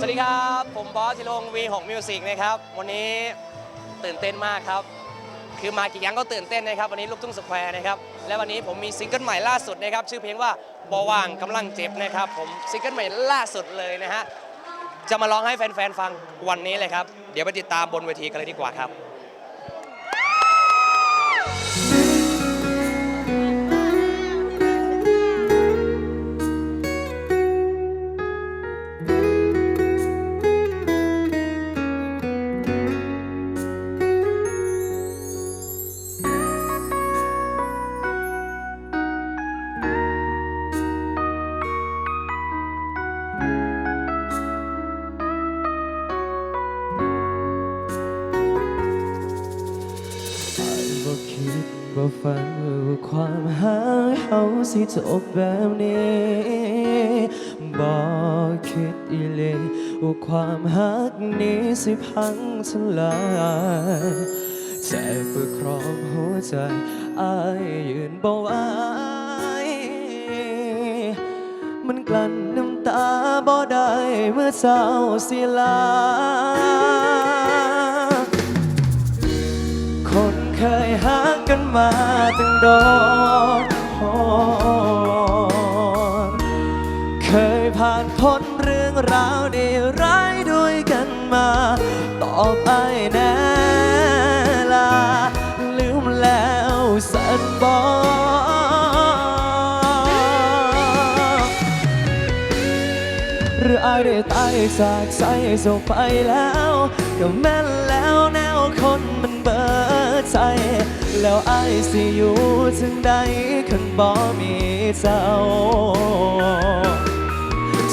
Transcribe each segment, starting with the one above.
สวัสดีครับ ผมบอสธิรงวีหกมิวสิกนะครับ วันนี้ตื่นเต้นมากครับ คือมากี่ครั้งก็ตื่นเต้นนะครับ วันนี้ลูกทุ่งสแควร์นะครับ และวันนี้ผมมีซิงเกิลใหม่ล่าสุดนะครับ ชื่อเพลงว่าบอว่างกำลังเจ็บนะครับ ผมซิงเกิลใหม่ล่าสุดเลยนะฮะ จะมาร้องให้แฟนๆฟังวันนี้เลยครับ เดี๋ยวไปติดตามบนเวทีกันเลยดีกว่าครับ ความหาเฮาสิจบแบบนี้บ่คิดอีเลยว่าความหักนี้สิพังทลายใจเปิดครองหัวใจอายยืนบ่ไหวมันกลั้นน้ำตาบ่ได้เมื่อเศร้าสิลา เคยหากกันมาตั้งโดนหอนเคยผ่านพ้นเรื่องราวดีร้ายด้วยกันมา ต่อไปแน่ลา ลืมแล้วสันบอกหรืออายได้ตายจากใจโซไปแล้ว ก็แม่น แล้วไอ้สิอยู่ถึงใดคันบ่มีเจ้า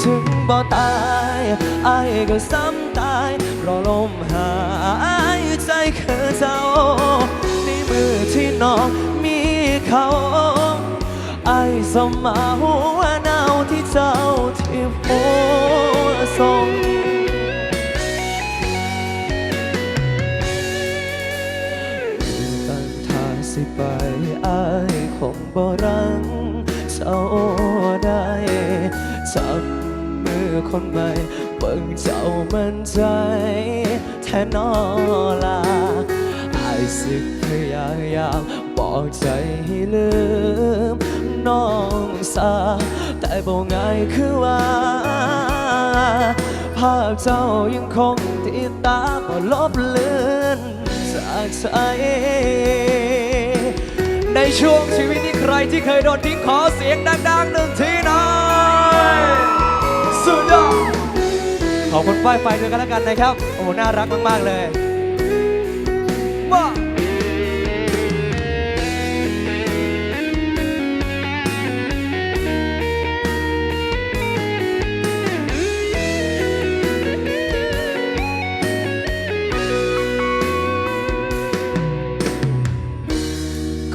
ถึงบ่ตายไอ้ก็ซ้ำตาย รอลมหายใจคือเจ้า ในมือที่น้องมีเขา ไอ้สมมาหู คนใหม่เบิ่งเจ้ามันใจแทนนอลาอายสึกพยายามบอกใจให้ลืมน้องสาแต่บ่ง่ายคือว่าภาพเจ้ายังคงติดตาบ่ลบเลือนจากใจในช่วงชีวิตนี้ใครที่เคยโดนทิ้งขอเสียงดังๆหนึ่งทีหน่อย สุดยอดขอบคุณป้ายไฟด้วยกันแล้วกันนะครับ โอ้น่ารักมาก ๆ เลยว่า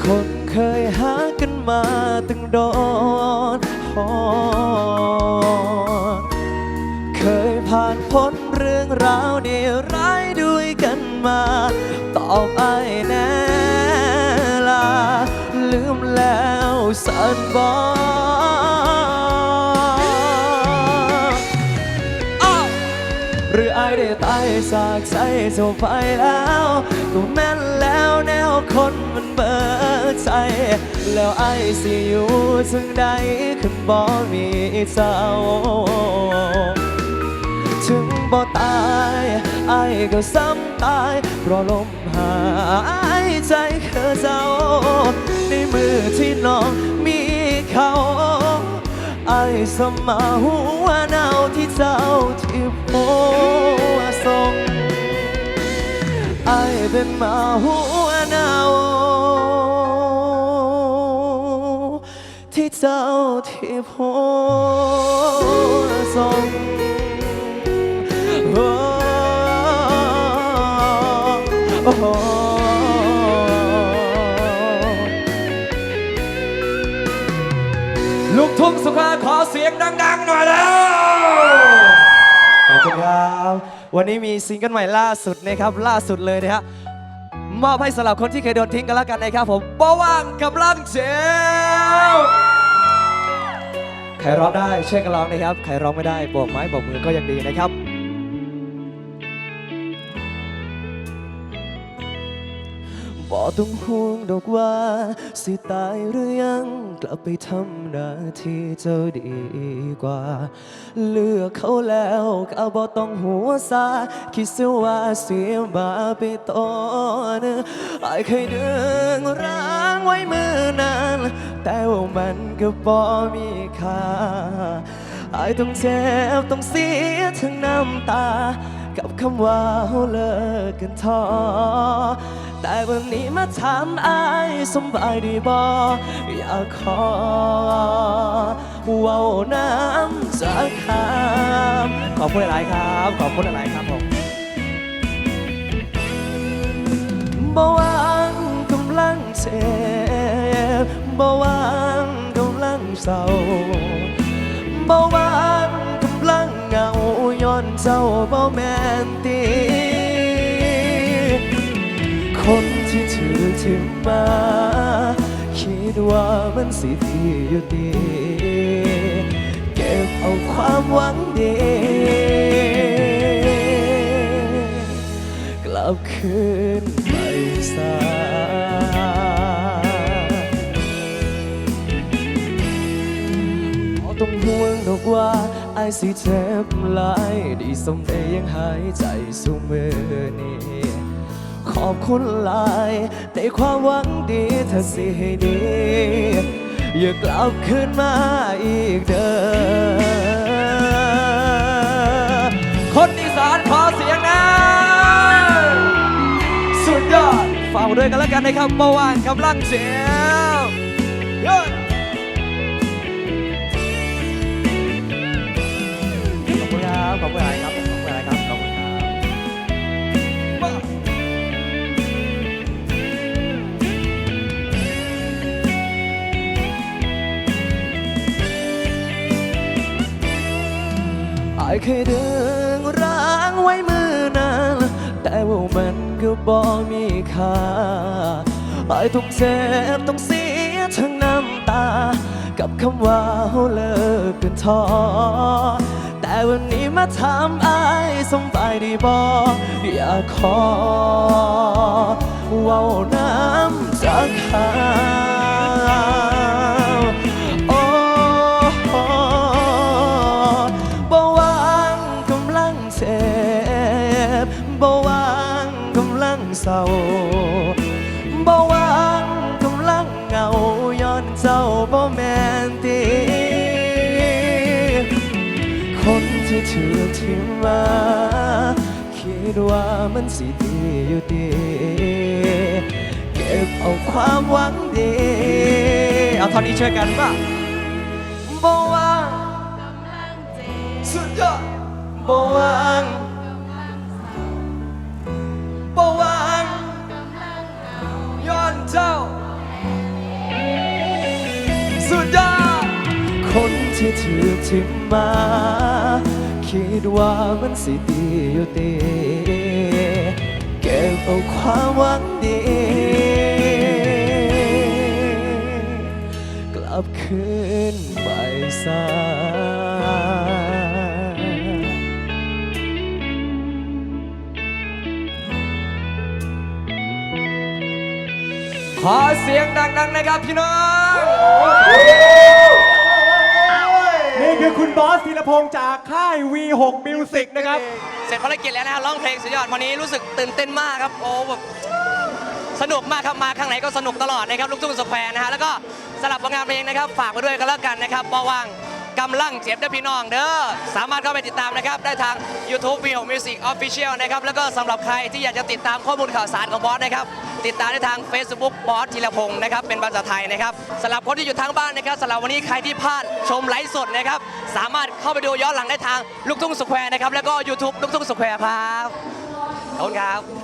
คนเคยหากันมาตั้งโดนหอ อบไอ้แน่ลาลืมแล้วสันบอหรืออายได้ตายจากใจเจ้าไปแล้ว ก็แม่นแล้วแนวคนมันเบิดใจ แล้วไอายสิอยู่ถึงใดคืนบ่มีเจ้าถึงบ่ตายไอายก็ซ้ำตายเพราะลม หายใจคือเจ้า ในมือที่น้องมีเขาไอ้สมาหัวหนาวที่เจ้าที่หัวทรงไอ้เป็นมาหัวหนาวที่เจ้าที่หัวทรง โอ้ลูกทุ่งสุขาขอเสียงดังๆหน่อยแล้วขอบคุณครับ วันนี้มีซิงเกิลใหม่ล่าสุดนะครับ ล่าสุดเลยนะฮะมอบให้สำหรับคนที่เคยโดนทิ้งกันแล้วกันนะครับผมบ่ว่างกำลังเจ็บใครร้องได้ช่วยกันร้องนะครับ ใครร้องไม่ได้โบกไม้โบกมือก็ยังดีนะครับ บ่ต้องห่วงดอกว่า สิตายหรือยัง กลับไปทำหน้าที่เจ้าดีกว่า เลือกเขาแล้วก็บ่ต้องหัวซาคิดเสียว่าเสียมาไปตอนไอ้เคยดึงร้างไว้มือนานแต่ว่ามันก็บ่มีค่าไอ้ต้องเจ็บต้องเสียทั้งน้ำตา กับคำว่าเลิกกันท้อ แต่วันนี้มาถามอายสำบายดีบ่อยากขอเว้าน้ำจากคำขอบคุณหลายครับ ขอบคุณหลายครับผมบ่วางกำลังเจ็บบ่วางกำลังเศร้าบ่วางกำลังเหงาย้อนเจ้าบ่แม่นตี ถือถึงมา คิดว่ามันสิดีอยู่ดี เก็บเอาความหวังดี กลับคืนไปซาบ่ต้องห่วงดอกว่าไอ้สิเจ็บหลาย ดีสมได้ยังหายใจสู่มือนี้ อบคุณหลายในความหวังดีถ้าสิให้ดี อย่ากลับคืนมาอีกเด้อคนอีสานขอเสียงนะสุดยอดฝากด้วยกันแล้วกันนะครับเบาหวานกำลังเสียวย้ขอบคุณครับขอบคุณครับายเคยดึงร้างไว้มือนานแต่ว่ามันก็บ่มีค่าไอ้ายต้องเจ็บต้องเสียทั้งน้ำตา กับคำว่าเราเลิกกันท้อแต่วันนี้มาถามไอ้ายสำบายดีบ่อยากขอเว้าน้ำจากข้า บบ่วางกำลังเศร้าบ่วางกำลังเหงาย้อนเจ้าบ่แม่นตีคนที่ถือทิ้งมา คิดว่ามันสิดีอยู่ดี เก็บเอาความหวังดี เอาท่อนนี้ช่วยกันป่ะบ่วางสุดยอดบ่วาง สุดยอดคนที่ถือทิ้งมา คิดว่ามันสิดีอยู่ดีเก็บเอาความหวังดี กลับคืนไปซาขอเสียงดังๆนะครับพี่น้อง นี่คือคุณบอสธีรพงศ์จากค่าย V6 Music นะครับ เสร็จภารกิจแล้วนะฮะร้องเพลงสุดยอดวันนี้รู้สึกตื่นเต้นมากครับโอ้แบบสนุกมากครับมาข้างไหนก็สนุกตลอดนะครับลูกทุ่งสแควร์นะฮะแล้วก็สลับผลงานเพลงนะครับ ฝากไปด้วยกันแล้วกันนะครับปอว่าง กำลังเจ็บด้พี่น้องเด้อสามารถเข้าไปติดตามนะครับ ได้ทาง YouTube v 6 Music Official นะครับแล้วก็สำหรับใครที่อยากจะติดตามข้อมูลข่าวสารของบอสนะครับติดตามได้ทาง Facebook บอสธีรพงศ์นะครับเป็นภาษาไทยนะครับสำหรับคนที่อยู่ทางบ้านนะครับสำหรับวันนี้ใครที่พลาดชมไลฟ์สดนะครับสามารถเข้าไปดูย้อนหลังได้ทางลูกทุ่งสแควร์นะครับแล้วก็ YouTube ลูกทุ่งสแควร์ครับขอบคุณครับ